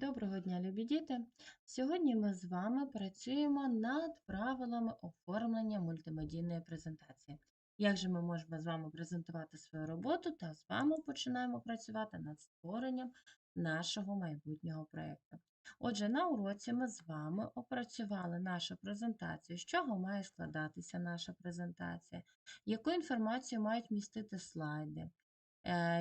Доброго дня, любі діти! Сьогодні ми з вами працюємо над правилами оформлення мультимедійної презентації. Як же ми можемо з вами презентувати свою роботу та з вами починаємо працювати над створенням нашого майбутнього проєкту. Отже, на уроці ми з вами опрацювали нашу презентацію, з чого має складатися наша презентація, яку інформацію мають містити слайди,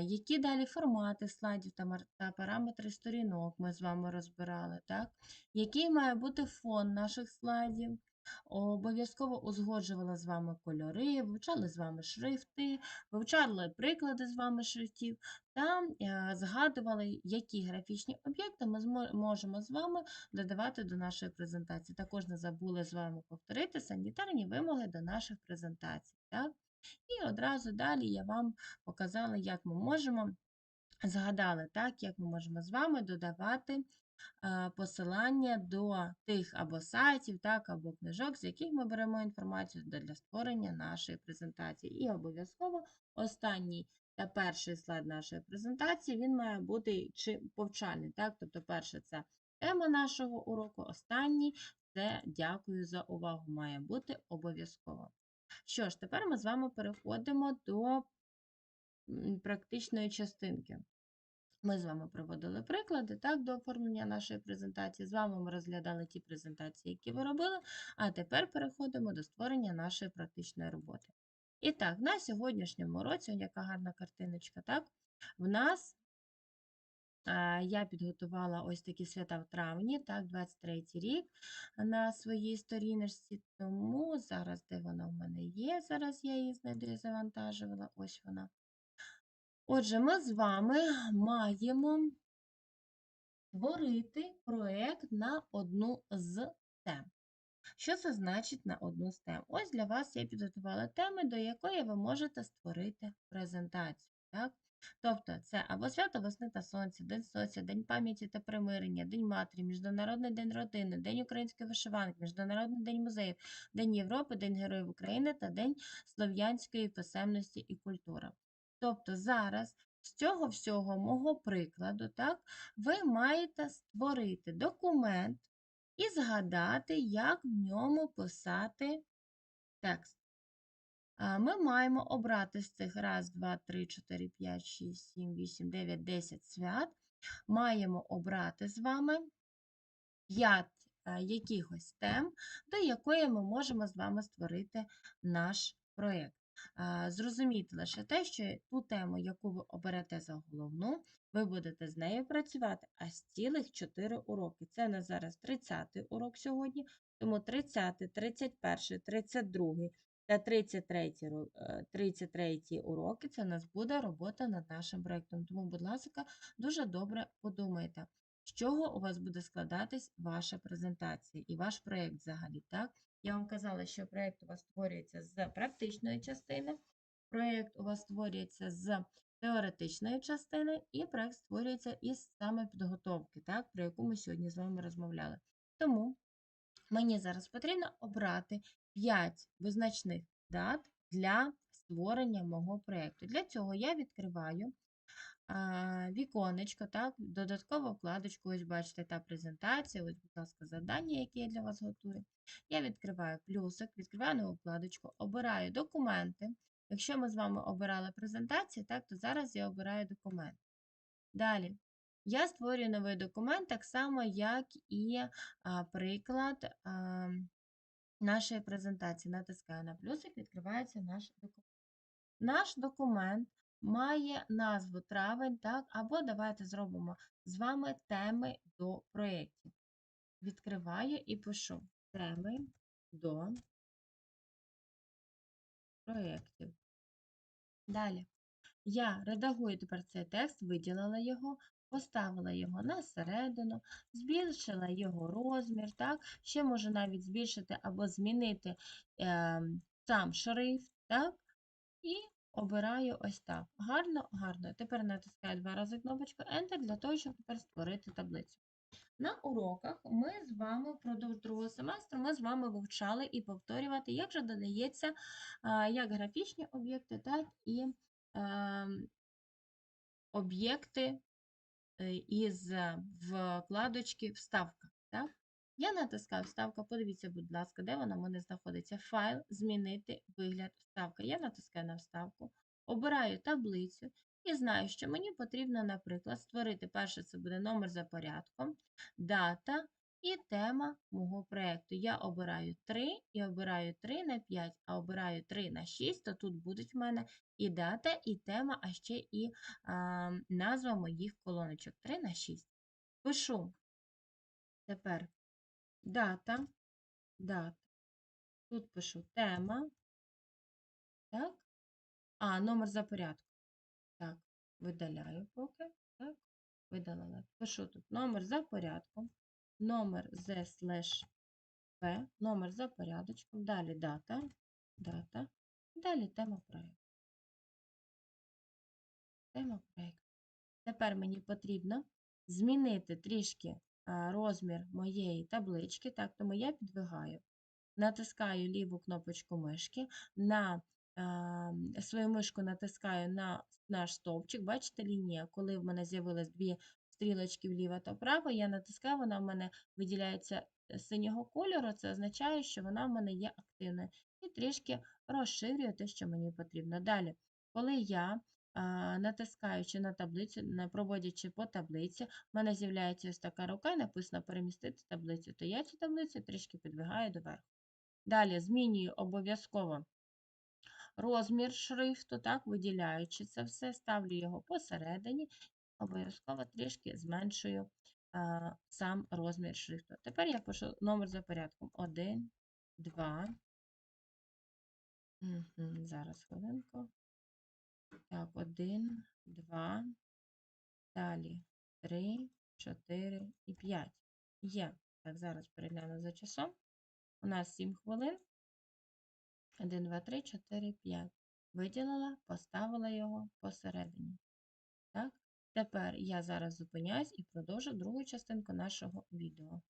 Які далі формати слайдів та параметри сторінок ми з вами розбирали, так? Який має бути фон наших слайдів? Обов'язково узгоджувала з вами кольори, вивчали з вами шрифти, вивчали приклади з вами шрифтів та е, згадували, які графічні об'єкти ми можемо з вами додавати до нашої презентації. Також не забули з вами повторити санітарні вимоги до наших презентацій. Так? І одразу далі я вам показала, як ми можемо, згадали, так, як ми можемо з вами додавати посилання до тих або сайтів, так, або книжок, з яких ми беремо інформацію для створення нашої презентації. І обов'язково останній та перший слайд нашої презентації він має бути чи повчальний. Так? Тобто, перше це тема нашого уроку, останній це дякую за увагу, має бути обов'язково. Що ж, тепер ми з вами переходимо до практичної частинки. Ми з вами проводили приклади так, до оформлення нашої презентації. З вами ми розглядали ті презентації, які ви робили, а тепер переходимо до створення нашої практичної роботи. І так, на сьогоднішньому році, яка гарна картиночка, так, в нас я підготувала ось такі свята в травні, так, 23 рік на своїй сторіночці, тому зараз, де вона в мене є, зараз я її знайду і завантажувала, ось вона. Отже, ми з вами маємо створити проєкт на одну з тем. Що це значить на одну з тем? Ось для вас я підготувала теми, до якої ви можете створити презентацію. Так? Тобто це або свято весни та сонця, День Сонця, День пам'яті та примирення, День матері, Міжнародний день родини, День української вишиванки, Міжнародний день музеїв, День Європи, День Героїв України та День слов'янської писемності і культури. Тобто зараз з цього всього мого прикладу, так, ви маєте створити документ і згадати, як в ньому писати текст. А, Ми маємо обрати з цих раз, два, три, чотири, п'ять, шість, сім, вісім, дев'ять, десять свят. Маємо обрати з вами 5 якихось тем, до якої ми можемо з вами створити наш проєкт. А, Зрозумійте лише те, що ту тему, яку ви оберете за головну, ви будете з нею працювати аж цілих 4 уроки. Це на зараз 30-й урок сьогодні, тому 30, 31, 32 та 33, е, 33 уроки це у нас буде робота над нашим проєктом. Тому, будь ласка, дуже добре подумайте, з чого у вас буде складатись ваша презентація і ваш проєкт взагалі. Так? Я вам казала, що проєкт у вас створюється з практичної частини, проєкт у вас створюється з теоретичної частини, і проєкт створюється із саме підготовки, так, про яку ми сьогодні з вами розмовляли. Тому мені зараз потрібно обрати 5 визначних дат для створення мого проєкту. Для цього я відкриваю віконечко, так, додаткову вкладочку, ось бачите, та презентація, ось, будь ласка, завдання, які я для вас готую. Я відкриваю плюсик, відкриваю нову вкладочку, обираю документи. Якщо ми з вами обирали презентації, так, то зараз я обираю документ. Далі. Я створюю новий документ так само, як і а, приклад а, нашої презентації. Натискаю на плюсик, відкривається наш документ. Наш документ має назву травень, так, або давайте зробимо з вами теми до проєктів. Відкриваю і пишу теми до проєктів. Далі. Я редагую тепер цей текст, виділила його, поставила його на середину, збільшила його розмір, так? ще можу навіть збільшити або змінити е, сам шрифт, так? і обираю ось так. Гарно, гарно. Тепер натискаю два рази кнопочку Enter для того, щоб тепер створити таблицю. На уроках ми з вами впродовж другого семестру ми з вами вивчали і повторювати, як же додається як графічні об'єкти, так і ем, об'єкти е, із е, вкладочки Вставка. Так? Я натискаю Вставка. Подивіться, будь ласка, де вона в мене знаходиться. Файл, змінити вигляд вставка. Я натискаю на вставку, обираю таблицю і знаю, що мені потрібно, наприклад, створити перше це буде номер за порядком, дата і тема мого проєкту. Я обираю 3 і обираю 3 на 5, а обираю 3 на 6, то тут будуть в мене і дата, і тема, а ще і а, назва моїх колоночок. 3 на 6. Пишу тепер дата, дата. Тут пишу тема. Так. А, номер за порядком. Так, видаляю поки. Так, видалила. Пишу тут номер за порядком, номер з слеш P, номер за порядочком, далі дата, дата, далі тема проєкту. Тема проєкту. Тепер мені потрібно змінити трішки розмір моєї таблички, так, тому я підвигаю, натискаю ліву кнопочку мишки, на свою мишку натискаю на наш стовпчик, бачите, лінія, коли в мене з'явились дві стрілочки вліво та вправо, я натискаю, вона в мене виділяється е, синього кольору, це означає, що вона в мене є активною. І трішки розширюю те, що мені потрібно. Далі, коли я натискаючи на таблицю, проводячи по таблиці, в мене з'являється ось така рука, написано перемістити таблицю, то я цю таблицю трішки підвигаю доверху. Далі змінюю обов'язково розмір шрифту, так, виділяючи це все, ставлю його посередині, обов'язково трішки зменшую а, сам розмір шрифту. Тепер я пишу номер за порядком. 1, 2. Мгм, Зараз хвилинку. Так, 1, 2. Далі 3, 4 і 5. Є. Так, зараз перегляну за часом. У нас 7 хвилин. 1, 2, 3, 4, 5. Виділила, поставила його посередині. Тепер я зараз зупиняюсь і продовжу другу частинку нашого відео.